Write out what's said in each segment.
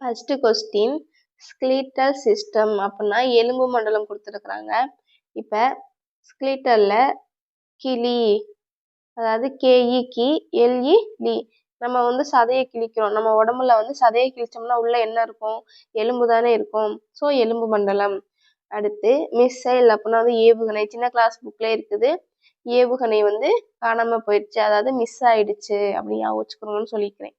First question ஸ்கிலீட்டல் system அப்படின்னா எலும்பு மண்டலம் கொடுத்துருக்குறாங்க. இப்போ ஸ்கிலீட்டலில் கிளி அதாவது கேஇ கி எல்இ லி நம்ம வந்து சதையை கிழிக்கிறோம். நம்ம உடம்புல வந்து சதையை கிழிச்சோம்னா உள்ள என்ன இருக்கும்? எலும்பு தானே இருக்கும். ஸோ எலும்பு மண்டலம். அடுத்து மிஸ்ஸைல் அப்படின்னா வந்து ஏவுகணை. சின்ன கிளாஸ் புக்ல இருக்குது. ஏவுகணை வந்து காணாம போயிடுச்சு. அதாவது மிஸ் ஆயிடுச்சு அப்படின்னு ஞாபகம் வச்சுக்கணும்னு சொல்லிக்கிறேன்.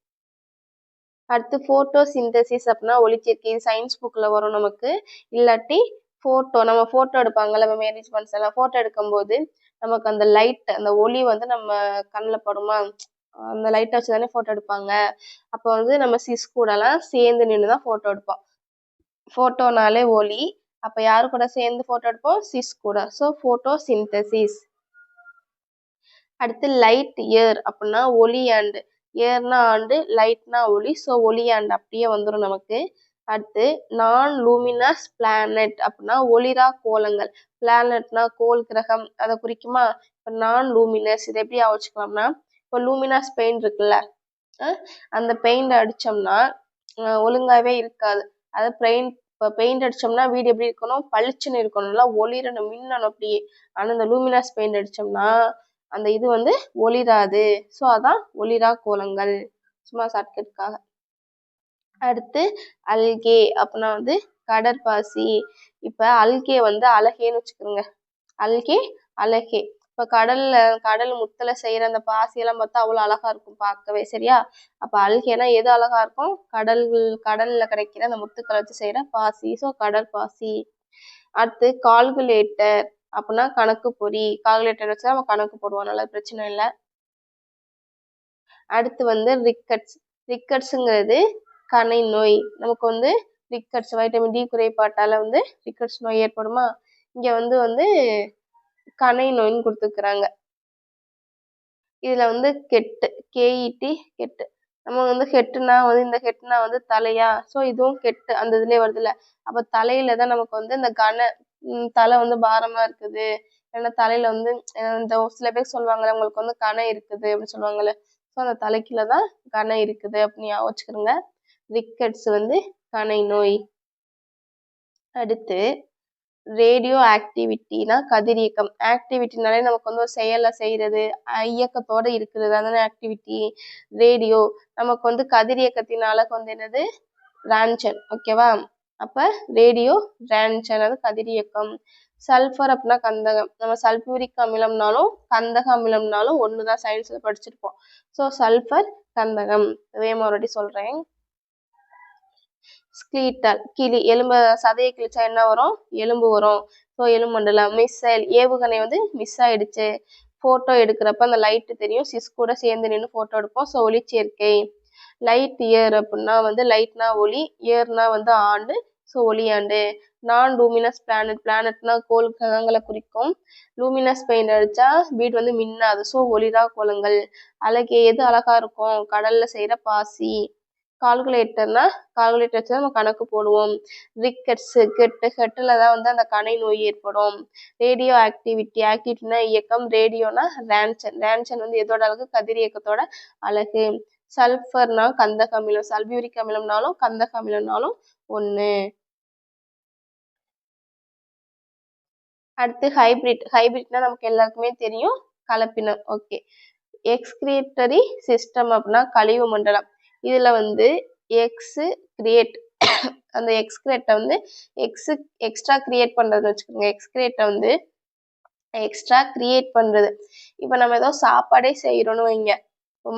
அடுத்து ஃபோட்டோ சிந்தசிஸ் அப்படின்னா ஒளிச்சேர்க்கை சயின்ஸ் புக்கில் வரும் நமக்கு. இல்லாட்டி ஃபோட்டோ நம்ம ஃபோட்டோ எடுப்பாங்கல்ல நம்ம மேரேஜ் பண்ணஸ் எல்லாம் ஃபோட்டோ எடுக்கும்போது நமக்கு அந்த லைட் அந்த ஒளி வந்து நம்ம கண்ணில் படுமா? அந்த லைட்டை வச்சு தானே ஃபோட்டோ எடுப்பாங்க. அப்போ வந்து நம்ம சிஸ் கூடலாம் சேர்ந்து நின்று தான் ஃபோட்டோ எடுப்போம். ஃபோட்டோனாலே ஒளி. அப்போ யார் கூட சேர்ந்து ஃபோட்டோ எடுப்போம்? சிஸ் கூட. ஸோ ஃபோட்டோ சிந்தசிஸ் அடுத்து லைட் இயர் அப்படின்னா ஒளி அண்டு ஏர்னா ஆண்டு லைட்னா ஒளி. ஸோ ஒளி ஆண்டு அப்படியே வந்துடும் நமக்கு. அடுத்து நான் லூமினஸ் பிளானட் அப்படின்னா ஒளிரா கோலங்கள். பிளானட்னா கோல் கிரகம். அதை குறிக்குமா? இப்போ நான் லூமினஸ் இதை எப்படி வச்சுக்கலாம்னா இப்போ லூமினஸ் பெயிண்ட் இருக்குல்ல அந்த பெயிண்ட் அடித்தோம்னா ஒழுங்காகவே இருக்காது. அது பெயிண்ட் இப்போ பெயிண்ட் அடிச்சோம்னா வீடு எப்படி இருக்கணும்? பளிச்சுன்னு இருக்கணும்ல ஒளிரணும் மின்னணும் அப்படியே. ஆனால் இந்த லூமினஸ் பெயிண்ட் அடிச்சோம்னா அந்த இது வந்து ஒளிராது. ஸோ அதான் ஒளிரா கோலங்கள். சும்மா ஷார்ட்கட்காக அடுத்து அல்கே. அப்படின்னா வந்து கடற்பாசி. இப்போ அல்கே வந்து அழகேன்னு வச்சுக்கோங்க. அல்கே அழகே. இப்போ கடல்ல கடல் முத்துல செய்யற அந்த பாசியெல்லாம் பார்த்தா அவ்வளோ அழகா இருக்கும் பார்க்கவே சரியா? அப்போ அல்கேனா எது அழகா இருக்கும்? கடல் கடல்ல கிடைக்கிற அந்த முத்துக்களை வச்சு செய்யற பாசி. ஸோ கடற்பாசி. அடுத்து கால்குலேட்டர் அப்படின்னா கணக்கு பொறி கால்குலேட்டர் வச்சு நம்ம கணக்கு போடுவோம். நல்ல பிரச்சனை இல்லை. அடுத்து வந்து ரிக்கட்ஸ் ரிக்கட்ஸுங்கிறது கணை நோய். நமக்கு வந்து ரிக்கட்ஸ் வைட்டமின் டி குறைபாட்டால் வந்து ரிக்கட்ஸ் நோய் ஏற்படுமா? இங்கே வந்து வந்து கணை நோய்னு கொடுத்துருக்குறாங்க. இதில் வந்து கெட்டு கேஇடி கெட்டு. நம்ம வந்து ஹெட்டுனா வந்து இந்த ஹெட்டுனா வந்து தலையா? ஸோ இதுவும் கெட்டு. அந்த இதுலயே வருதுல்ல. அப்போ தலையில தான் நமக்கு வந்து இந்த கன தலை வந்து பாரமா இருக்குது. ஏன்னா தலையில வந்து இந்த ஒரு சில பேர் சொல்லுவாங்கல்ல உங்களுக்கு வந்து கணை இருக்குது அப்படின்னு சொல்லுவாங்கல்ல. ஸோ அந்த தலைக்குள்ள தான் கணை இருக்குது அப்படின்னு ஞாபகம் வச்சுக்கிறோங்க ரிக்கெட்ஸ் வந்து கணை நோய். அடுத்து ரேடியோ ஆக்டிவிட்டினா கதிரியக்கம். ஆக்டிவிட்டினாலே நமக்கு வந்து ஒரு செயலை செய்யறது இயக்கத்தோட இருக்கிறது. அதான ஆக்டிவிட்டி ரேடியோ நமக்கு வந்து கதிரியக்கத்தினால வந்து என்னது? ரான்சன் ஓகேவா அப்போ ரேடியோ ரான்சன் அது கதிரியக்கம் சல்ஃபர் அப்படின்னா கந்தகம். நம்ம சல்பூரிக் அமிலம்னாலும் கந்தக அமிலம்னாலும் ஒன்று தான் சயின்ஸில் படிச்சிருப்போம். ஸோ சல்ஃபர் கந்தகம். இதே மறுபடியும் சொல்கிறேன் ஸ்கீட்டல் கிளி எலும்பு சதையை கிழிச்சா என்ன வரும்? எலும்பு வரும். ஸோ எலும்புண்டலாம் மிஸ்ஸைல் ஏவுகணை வந்து மிஸ் ஆயிடுச்சு. ஃபோட்டோ எடுக்கிறப்ப அந்த லைட்டு தெரியும். சிஸ் கூட சேர்ந்து நின்று ஃபோட்டோ எடுப்போம். ஸோ ஒளிச்சேர்க்கை. லைட் இயர் அப்படின்னா வந்து லைட்னா ஒளி இயர்னா வந்து ஆண்டு. ஸோ ஒளியாண்டு நான் லூமினஸ் பிளானட் பிளானட்னா கோல் கிரகங்களை குறிக்கும். லூமினஸ் பெயிண்ட் அடித்தா வீடு வந்து மின்னாது. ஸோ ஒளிரா கோலங்கள். அழகே எது அழகா இருக்கும்? கடல்ல செய்கிற பாசி. கால்குலேட்டர்னா கால்குலேட்டர் வச்சு தான் நம்ம கணக்கு போடுவோம். ரிக்கெட்ஸு கெட்டு ஹெட்டில் தான் வந்து அந்த கணை நோய் ஏற்படும். ரேடியோ ஆக்டிவிட்டி ஆக்டிவிட்டினா இயக்கம். ரேடியோனா ரேன்சன் ரேன்சன் வந்து எதோட அழகு? கதிர் இயக்கத்தோட அழகு. சல்ஃபர்னா கந்தக அமிலம் சல்பியூரிக் அமிலம்னாலும் கந்தக அமிலம்னாலும் ஒன்று அடுத்து ஹைபிரிட் ஹைபிரிட்னா நமக்கு எல்லாருக்குமே தெரியும். கலப்பினம் ஓகே எக்ஸ்கிரியேட்டரி சிஸ்டம் அப்படின்னா கழிவு மண்டலம். இதில் வந்து எக்ஸ் கிரியேட் அந்த எக்ஸ்கிரேட்டை வந்து எக்ஸு எக்ஸ்ட்ரா கிரியேட் பண்ணுறதுன்னு வச்சுக்கோங்க. எக்ஸ்கிரேட்டை வந்து எக்ஸ்ட்ரா கிரியேட் பண்ணுறது இப்போ நம்ம ஏதோ சாப்பாடே செய்கிறோன்னு வைங்க.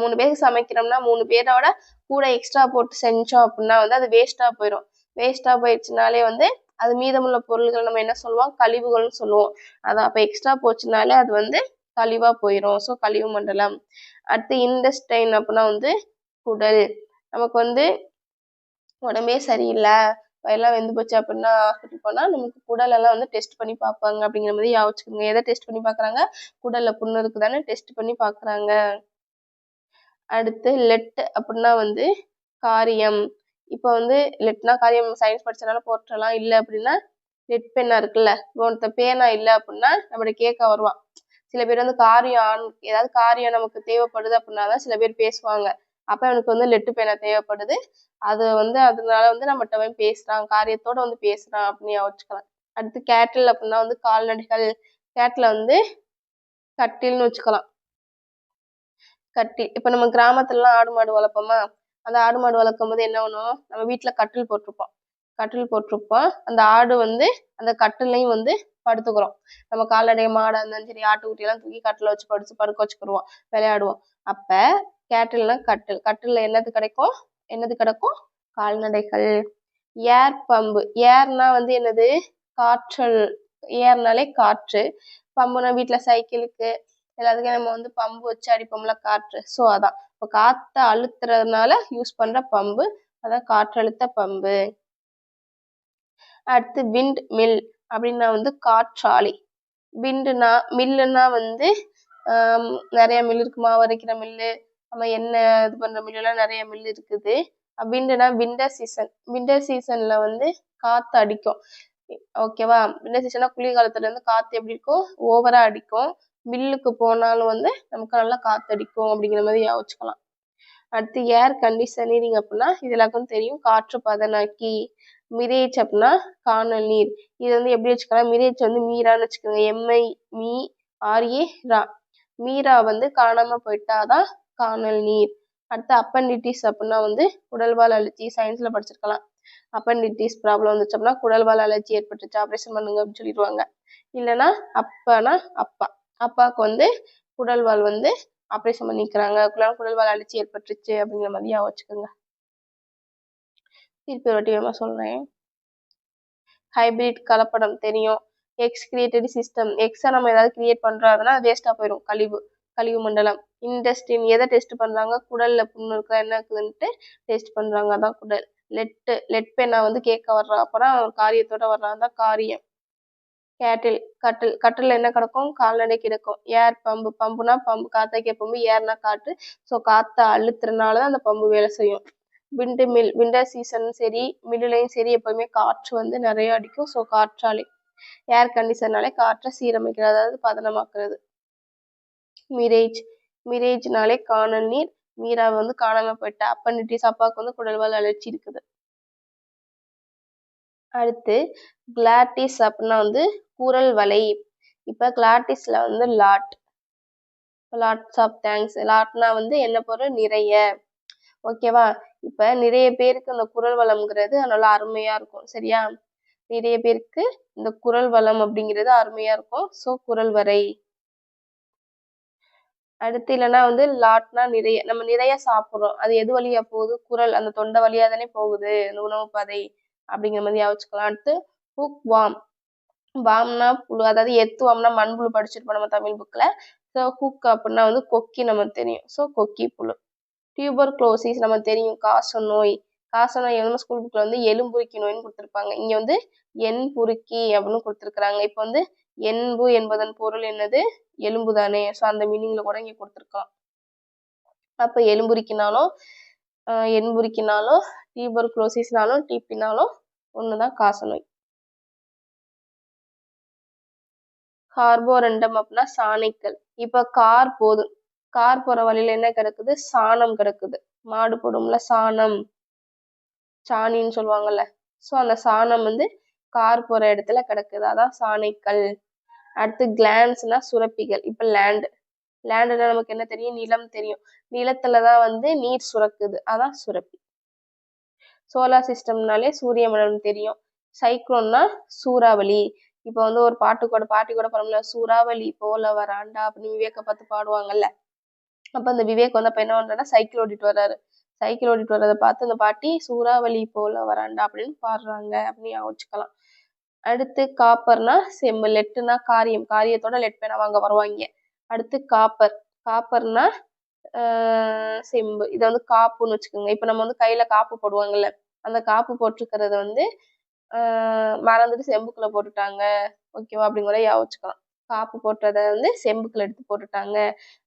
மூணு பேருக்கு சமைக்கிறோம்னா மூணு பேரோட கூட எக்ஸ்ட்ரா போட்டு செஞ்சோம் அப்படின்னா வந்து அது வேஸ்ட்டாக போயிடும் வேஸ்ட்டாக போயிடுச்சுனாலே வந்து அது மீதமுள்ள பொருள்கள் நம்ம என்ன சொல்லுவோம்? கழிவுகள்னு சொல்லுவோம். அது அப்போ எக்ஸ்ட்ரா போச்சுனாலே அது வந்து கழிவாக போயிடும் ஸோ கழிவு மண்டலம். அடுத்து இண்டஸ்டைன் அப்படின்னா வந்து குடல். நமக்கு வந்து உடம்பே சரியில்லை. வயலாம் வெந்து போச்சு அப்படின்னா ஹாஸ்பிட்டல் போனால் நமக்கு குடல் எல்லாம் வந்து டெஸ்ட் பண்ணி பார்ப்பாங்க அப்படிங்கிற மாதிரி யோசிச்சுக்கோங்க. எதை டெஸ்ட் பண்ணி பார்க்குறாங்க? குடலில் புண்ணு இருக்குதானே டெஸ்ட் பண்ணி பார்க்குறாங்க. அடுத்து லெட் அப்படின்னா வந்து காரியம். இப்போ வந்து லெட்னா காரியம் சயின்ஸ் படிச்சனால போட்டுடலாம் இல்லை அப்படின்னா லெட் பென்னா இருக்குல்ல. இப்போ ஒருத்த பேனா இல்லை அப்படின்னா நம்மள கேட்க வருவான். சில பேர் வந்து காரியம் ஆன் ஏதாவது காரியம் நமக்கு தேவைப்படுது அப்படின்னா தான் சில பேர் பேசுவாங்க. அப்போ அவனுக்கு வந்து லெட்டு பேனா தேவைப்படுது. அது வந்து அதனால வந்து நம்மகிட்ட வந்து பேசுறான். காரியத்தோட வந்து பேசுறான் அப்படின்னு வச்சுக்கலாம். அடுத்து கேட்டில் அப்படின்னா வந்து கால்நடைகள். கேட்டில் வந்து கட்டில்னு வச்சுக்கலாம். கட்டில் இப்போ நம்ம கிராமத்துலலாம் ஆடு மாடு வளர்ப்போமா? அந்த ஆடு மாடு வளர்க்கும் போது என்ன பண்ணுவோம்? நம்ம வீட்டில் கட்டில் போட்டிருப்போம். கட்டில் போட்டிருப்போம். அந்த ஆடு வந்து அந்த கட்டிலையும் வந்து படுத்துக்கிறோம். நம்ம கால்நடை மாடாக இருந்தாலும் சரி ஆட்டுக்குட்டியெல்லாம் தூக்கி கட்டில் வச்சு படுத்து படுக்க வச்சுக்கிடுவோம் விளையாடுவோம். அப்போ கேட்டில்னா கட்டில் கட்டிலில் என்னது கிடைக்கும்? என்னது கிடைக்கும்? கால்நடைகள். Air pump. ஏர்னா வந்து என்னது? காற்றல். ஏர்னாலே காற்று. பம்புனா வீட்டில் சைக்கிளுக்கு எல்லாத்துக்கும் நம்ம வந்து பம்பு வச்சு அடிப்போம்ல காற்று. ஸோ அதான். இப்போ காற்றை அழுத்துறதுனால யூஸ் பண்ணுற பம்பு அதான் காற்றழுத்த பம்பு. அடுத்து விண்ட் மில் அப்படின்னா வந்து காற்றாலை. விண்டுனா மில்லுன்னா வந்து நிறைய மில் இருக்கு. மாவு அரைக்கிற மில்லு நம்ம எண்ணெய் இது பண்ணுற மில்லுலாம் நிறைய மில் இருக்குது. விண்டுனா விண்டர் சீசன் விண்டர் சீசன்ல வந்து காற்று அடிக்கும். ஓகேவா? விண்டர் சீசனா குளிர்காலத்துல இருந்து காற்று எப்படி இருக்கும்? ஓவரா அடிக்கும். மில்லுக்கு போனாலும் வந்து நமக்கு நல்லா காத்தடிக்கும் அப்படிங்கிற மாதிரி யோசிச்சுக்கலாம். அடுத்து ஏர் கண்டிஷனரிங் அப்படின்னா இது எல்லாருக்கும் தெரியும். காற்று பதனாக்கி மிரேஜ் அப்படின்னா காணல் நீர். இது வந்து எப்படி வச்சுக்கலாம் மிரேஜ் வந்து மீரான்னு வச்சுக்கோங்க. M I R A. Meera வந்து காணாம போயிட்டாதான் காணல் நீர். அடுத்து அப்பண்டிட்டிஸ் அப்படின்னா வந்து குடல்வால் அழற்சி சயின்ஸ்ல படிச்சிருக்கலாம். அப்பண்டிட்டிஸ் ப்ராப்ளம் வந்துச்சு அப்படின்னா குடல்வால் அழற்சி ஏற்பட்டுச்சு ஆப்ரேஷன் பண்ணுங்க அப்படின்னு சொல்லிடுவாங்க. இல்லைன்னா அப்பானா அப்பா. அப்பாவுக்கு வந்து குடல்வால் வந்து ஆப்ரேஷன் பண்ணிக்கிறாங்க குடல் குடல்வால் அழற்சி ஏற்பட்டுருச்சு அப்படிங்கிற மாதிரி ஞாபகம் வச்சுக்கோங்க. திருப்பி ஒரு சொல்கிறேன் ஹைபிரிட் கலப்படம் தெரியும். எக்ஸ் கிரியேட்டட் சிஸ்டம் எக்ஸை நம்ம ஏதாவது கிரியேட் பண்றோம் வேஸ்ட்டாக போயிடும் கழிவு கழிவு மண்டலம். இன்டெஸ்டின் எதை டெஸ்ட் பண்ணுறாங்க குடலில் புண்ணு இருக்கா? என்ன இருக்குதுன்ட்டு டெஸ்ட் பண்ணுறாங்க அதான் குடல். லெட்டு லெட் பெண்ணா வந்து கேட்க வர்றா. அப்போ தான் காரியத்தோட வர்றாங்க தான் காரியம். கேட்டில் கட்டில் கட்டில் என்ன கிடக்கும்? கால்நடை கிடக்கும். ஏர் பம்பு பம்புனா பம்பு. காத்தாக்கிய பம்பு ஏர்னா காற்று ஸோ காற்றை அழுத்துறதுனால தான் அந்த பம்பு வேலை செய்யும். விண்டு மில் விண்டர் சீசனும் சரி மில்லுலையும் சரி எப்பவுமே காற்று வந்து நிறைய அடிக்கும். ஸோ காற்றாலை ஏர் கண்டிஷனாலே காற்றை சீரமைக்கிறது. அதாவது பதனமாக்குறது. மிரேஜ் மிரேஜ்னாலே காணல் நீர். மீரா வந்து காணாமல் போயிட்டா. அப்பண்டிட்டிஸ் அப்பாவுக்கு வந்து குடல்வால் அழற்சி இருக்குது. அடுத்து கிளாட்டிஸ் அப்படின்னா வந்து குரல் வலை. இப்போ கிளாட்டிஸில் வந்து லாட். லாட்ஸ் ஆஃப் தேங்க்ஸ் லாட்னா வந்து என்ன பொருள்? நிறைய. ஓகேவா இப்போ நிறைய பேருக்கு இந்த குரல் வளம்ங்கிறது நல்லா அருமையாக இருக்கும். சரியா? நிறைய பேருக்கு இந்த குரல் வளம் அப்படிங்கிறது அருமையாக இருக்கும். ஸோ குரல் வரை. அடுத்து இல்லைன்னா வந்து லாட்னா நிறைய. நம்ம நிறைய சாப்பிட்றோம். அது எது வழியா போகுது? குரல். அந்த தொண்டை வழியா தானே போகுது. அந்த உணவு பாதை. அப்படிங்கிற மாதிரி யோசிச்சுக்கலாம் அடுத்து ஹுக் வாம். வாம்னா புழு அதாவது எத்து வாம்னா மண்புழு படிச்சிருப்போம் நம்ம தமிழ் புக்கில் ஸோ ஹுக் அப்படின்னா வந்து கொக்கி நம்ம தெரியும். ஸோ கொக்கி புழு. டியூபர் குளோசிஸ் நம்ம தெரியும். காச நோய். காச நோய் வந்து ஸ்கூல் புக்கில் வந்து எலும்புருக்கி நோய்னு கொடுத்துருப்பாங்க. இங்கே வந்து எண் புருக்கி அப்படின்னு கொடுத்துருக்குறாங்க. இப்போ வந்து என்பு என்பதன் பொருள் என்னது? எலும்பு தானே. ஸோ அந்த மீனிங்ல கூட இங்கே கொடுத்துருக்கான் அப்போ எலும்புருக்கினாலும் எண்புரிக்கினாலும் டியூபர் குளோசிஸ்னாலும் டிபினாலும் ஒன்று தான் காசநோய் கார்போரெண்டம் அப்படின்னா சாணிக்கல். இப்போ கார் போதும். கார் போகிற வழியில என்ன கிடக்குது? சாணம் கிடக்குது. மாடு போடும்ல சாணம். சாணின்னு சொல்லுவாங்கல்ல. ஸோ அந்த சாணம் வந்து கார் போகிற இடத்துல கிடக்குது. அதான் சாணிக்கல். அடுத்து கிளான்ஸ்னா சுரப்பிகள். இப்போ லேண்டு லேண்டுனா நமக்கு என்ன தெரியும்? நிலம் தெரியும். நிலத்துல தான் வந்து நீர் சுரக்குது. அதான் சுரப்பி. சோலார் சிஸ்டம்னாலே சூரிய மண்டலம் தெரியும். சைக்ளோன்னா சூறாவளி. இப்போ வந்து ஒரு பாட்டு கூட பாட்டி கூட பாடும்ல சூறாவளி போல வராண்டா அப்படின்னு விவேக்கை பார்த்து பாடுவாங்கல்ல. அப்போ அந்த விவேக் வந்து அப்போ என்ன பண்றாருன்னா சைக்கிள் ஓட்டிட்டு வர்றாரு. சைக்கிள் ஓட்டிட்டு வர்றதை பார்த்து அந்த பாட்டி சூறாவளி போல வராண்டா அப்படின்னு பாடுறாங்க அப்படின்னு யோசிச்சுக்கலாம் அடுத்து காப்பர்னா செம்பு லெட்டுனா காரியம் காரியத்தோட லெட் பேனா வாங்க வருவாங்க. அடுத்து காப்பர். காப்பர்னா செம்பு. இதை வந்து காப்புன்னு வச்சுக்கோங்க. இப்போ நம்ம வந்து கையில் காப்பு போடுவாங்கல்ல அந்த காப்பு போட்டிருக்கிறத வந்து மறந்துட்டு செம்புக்குள்ள போட்டுட்டாங்க. ஓகேவா? அப்படிங்கிற யோசிச்சுக்கலாம் காப்பு போட்டதை வந்து செம்புக்குள்ள எடுத்து போட்டுட்டாங்க.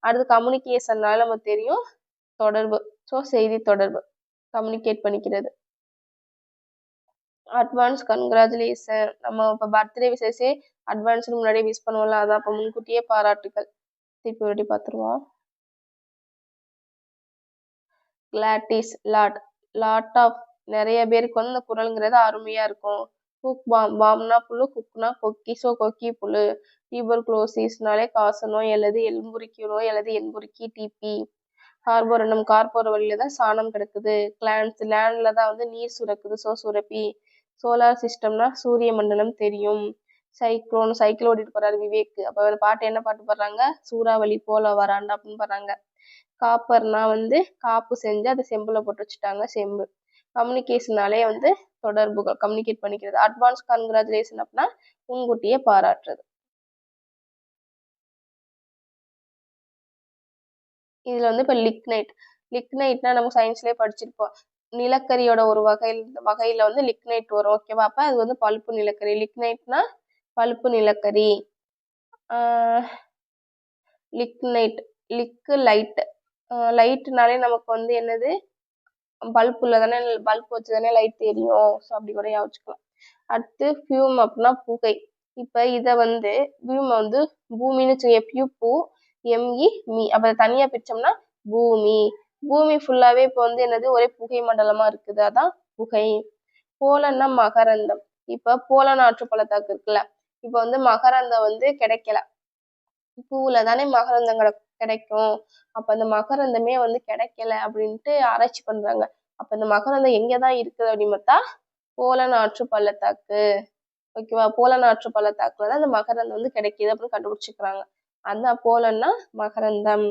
அடுத்து கம்யூனிகேஷன்னால நமக்கு தெரியும் தொடர்பு. ஸோ செய்தி தொடர்பு. கம்யூனிகேட் பண்ணிக்கிறது. அட்வான்ஸ் கன்க்ராச்சுலேஷன் நம்ம இப்போ பர்த்டே விசேஷே அட்வான்ஸ்னு முன்னாடியே விஷ் பண்ணுவோம்ல அதான். அப்போ முன்கூட்டியே பாராட்டுகள் திருப்பி ஒரு பார்த்துருவோம் கிளாட்டிஸ் லாட் லாட் ஆஃப் நிறைய பேருக்கு வந்து இந்த குரலுங்கிறது அருமையாக இருக்கும். குக் பாம் பாம்னா புழு குக்னா கொக்கி. ஸோ கொக்கி புழு டியூபர்குலோசிஸ்னாலே காச நோய் அல்லது எலும்புருக்கி நோய் அல்லது எலும்புருக்கி டிபி கார்போரண்டம் கார்போர வழியில தான் சாணம் கிடக்குது. கிளான்ஸ் லேண்ட்ல தான் வந்து நீர் சுரக்குது. ஸோ சுரப்பி. சோலார் சிஸ்டம்னா சூரிய மண்டலம் தெரியும். சைக்ளோன் சைக்கிள் ஓட்டிட்டு போறாரு விவேக். அப்போ பாட்டு என்ன பாட்டு பாடுறாங்க? சூறாவளி போல வராண்டா அப்படின்னு பாடுறாங்க. காப்பர்னா வந்து காப்பு செஞ்சு அதை செம்புல போட்டு வச்சுட்டாங்க செம்பு. கம்யூனிகேஷனாலே வந்து தொடர்புகள் கம்யூனிகேட் பண்ணிக்கிறது. அட்வான்ஸ் கன்கிராச்சுலேஷன் அப்படின்னா முன்கூட்டியே பாராட்டுறது. இதுல வந்து இப்போ லிக்னைட் லிக்னைட்னா நம்ம சயின்ஸ்லேயே படிச்சிருப்போம். நிலக்கரியோட ஒரு வகையில் வகையில வந்து லிக்னைட் வரும் ஓகேவா அப்ப அது வந்து பழுப்பு நிலக்கரி. லிக்னைட்னா பழுப்பு நிலக்கரி. லிக்னைட் லிக்கு லைட் லைட்னாலே நமக்கு வந்து என்னது? பல்புல தானே பல்ப் வச்சு தானே லைட் தெரியும். ஸோ அப்படி கூட யோசிச்சுக்கலாம். அடுத்து ஃபியூம் அப்படின்னா புகை. இப்போ இதை வந்து ஃபியூம் வந்து பூமின்னு வச்சுக்கோங்க. பியூ பூ எம்இ மீ அப்போ தனியாக பிரித்தோம்னா பூமி. பூமி ஃபுல்லாகவே இப்போ வந்து என்னது? ஒரே புகை மண்டலமாக இருக்குது. அதான் புகை. போலன்னா மகரந்தம். இப்போ போல நாற்று பள்ளத்தாக்கு இருக்குல்ல. இப்போ வந்து மகரந்தம் வந்து கிடைக்கல. பூவில் தானே மகரந்தம் கிடக்கும். கிடைக்கும். அப்போ அந்த மகரந்தமே வந்து கிடைக்கல அப்படின்ட்டு ஆராய்ச்சி பண்ணுறாங்க அப்போ இந்த மகரந்தம் எங்கே தான் இருக்குது அப்படின்னு பார்த்தா போலன் நாற்று பள்ளத்தாக்கு. ஓகேவா போல நாற்று பள்ளத்தாக்குல தான் அந்த மகரந்தம் வந்து கிடைக்கிது அப்படின்னு கண்டுபிடிச்சிக்கிறாங்க. அந்த போலன்னா மகரந்தம்.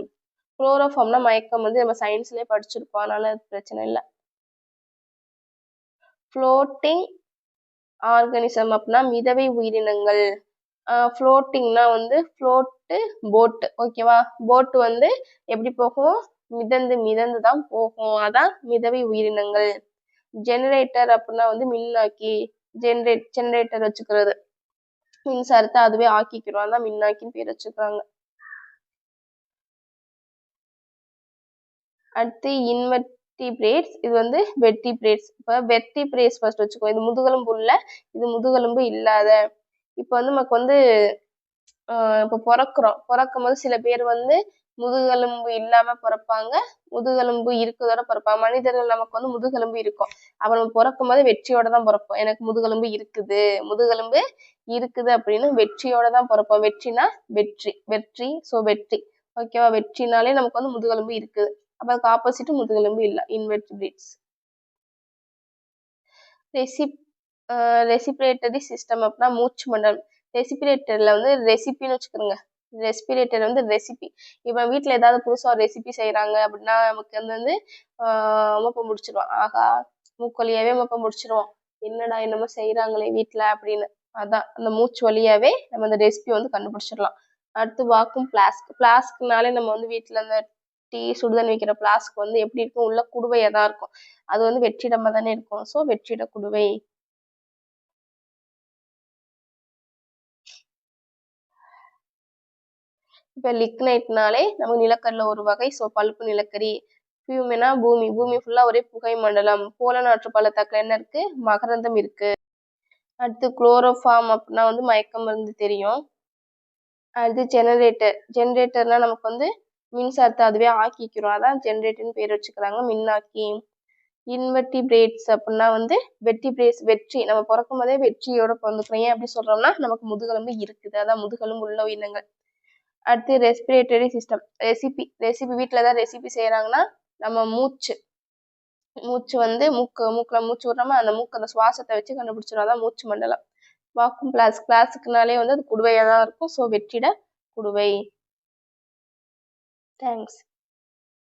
குளோரோஃபார்ம்னா மயக்கம் வந்து நம்ம சயின்ஸ்லேயே படிச்சிருப்போம். அதனால பிரச்சனை இல்லை. ஃப்ளோட்டிங் ஆர்கனிசம் அப்படின்னா மிதவை உயிரினங்கள். ஃப்ளோட்டிங்னா வந்து ஃப்ளோட்டு போட்டு ஓகேவா போட்டு வந்து எப்படி போகும்? மிதந்து மிதந்து தான் போகும். அதான் மிதவை உயிரினங்கள். ஜெனரேட்டர் அப்படின்னா வந்து மின்னாக்கி ஜென்ரேட் ஜெனரேட்டர் வச்சுக்கிறது. மின்சாரத்தை அதுவே ஆக்கிக்கிறோம். அதான் மின்னாக்கின்னு பேர் வச்சுக்கிறாங்க. அடுத்து இன்வெர்டிபிரேட்ஸ் இது வந்து வெர்டிபிரேட்ஸ் இப்போ வெர்டிபிரேட்ஸ் ஃபர்ஸ்ட் வச்சுக்கோ. இது முதுகெலும்பு உள்ள இது முதுகெலும்பு இல்லாத இப்போ வந்து நமக்கு வந்து இப்போ பிறக்கிறோம். பிறக்கும் போது சில பேர் வந்து முதுகெலும்பு இல்லாம பிறப்பாங்க. முதுகெலும்பு இருக்கிறதோட பிறப்பாங்க. மனிதர்கள் நமக்கு வந்து முதுகெலும்பு இருக்கும். அப்ப நம்ம பிறக்கும் போது வெற்றியோட தான் பிறப்போம். எனக்கு முதுகெலும்பு இருக்குது. முதுகெலும்பு இருக்குது அப்படின்னு வெற்றியோட தான் பிறப்போம். வெற்றினா வெற்றி. வெற்றி ஸோ வெற்றி. ஓகேவா வெற்றினாலே நமக்கு வந்து முதுகெலும்பு இருக்குது. அப்ப அதுக்கு ஆப்போசிட் முதுகெலும்பு இல்லை. இன்வெர்டிபிரேட்ஸ் ரெசிப் ரெசிபிரேட்டரி சிஸ்டம் அப்படின்னா மூச்சு மண்டலம். ரெசிபிரேட்டரில் வந்து ரெசிபின்னு வச்சுக்கோங்க. ரெஸ்பிரேட்டர் வந்து ரெசிபி இப்போ வீட்டில் ஏதாவது புதுசாக ரெசிபி செய்கிறாங்க அப்படின்னா நமக்கு வந்து வந்து மூப்பை முடிச்சிடுவான் ஆகா மூக்கொலியாவே மூப்பை முடிச்சிடுவோம். என்னடா என்னமோ செய்கிறாங்களே வீட்டில் அப்படின்னு. அதான் அந்த மூச்சு வழியாவே நம்ம அந்த ரெசிபி வந்து கண்டுபிடிச்சிடலாம். அடுத்து வாக்கும் பிளாஸ்க் பிளாஸ்க்னாலே நம்ம வந்து வீட்டில் அந்த டீ சுடுதண்ணி வைக்கிற பிளாஸ்க் வந்து எப்படி இருக்கும்? உள்ள குடுவையாக தான் இருக்கும். அது வந்து வெற்றிடமாக தானே இருக்கும். ஸோ வெற்றிட குடுவை. இப்போ லிக்னைட்னாலே நமக்கு நிலக்கரில் ஒரு வகை ஸோ பழுப்பு நிலக்கரி ஃபியூமினா பூமி பூமி ஃபுல்லாக ஒரே புகை மண்டலம் போல நாற்று பள்ளத்தாக்கில் என்ன இருக்கு? மகரந்தம் இருக்கு. அடுத்து குளோரோஃபார்ம் அப்படின்னா வந்து மயக்கம் மருந்து தெரியும். அடுத்து ஜெனரேட்டர் ஜெனரேட்டர்னா நமக்கு வந்து மின்சாரத்தை அதுவே ஆக்கிக்கிறோம் அதான் ஜென்ரேட்டர்னு பேர் வச்சுக்கிறாங்க மின்னாக்கி. இன்வெர்டிபிரேட்ஸ் அப்படின்னா வந்து வெர்டிபிரேட்ஸ் வெற்றி. நம்ம பிறக்கும் போதே வெற்றியோட பிறந்துக்கிறோம். ஏன் அப்படி சொல்றோம்னா நமக்கு முதுகெலும்பு இருக்குது. அதான் முதுகெலும்பு உள்ள உயிரினங்கள். அடுத்து ரெஸ்பிரேட்டரி சிஸ்டம் ரெசிபி ரெசிபி வீட்டில் தான் ரெசிபி செய்கிறாங்கன்னா நம்ம மூச்சு. மூச்சு வந்து மூக்கு மூக்கில் மூச்சு விட்றமா அந்த மூக்கு அந்த சுவாசத்தை வச்சு கண்டுபிடிச்சிடும் அதான் மூச்சு மண்டலம். வாக்கும் கிளாஸ் கிளாஸுக்குனாலே வந்து அது குடுவையாக தான் இருக்கும். ஸோ வெற்றிட குடுவை. தேங்க்ஸ்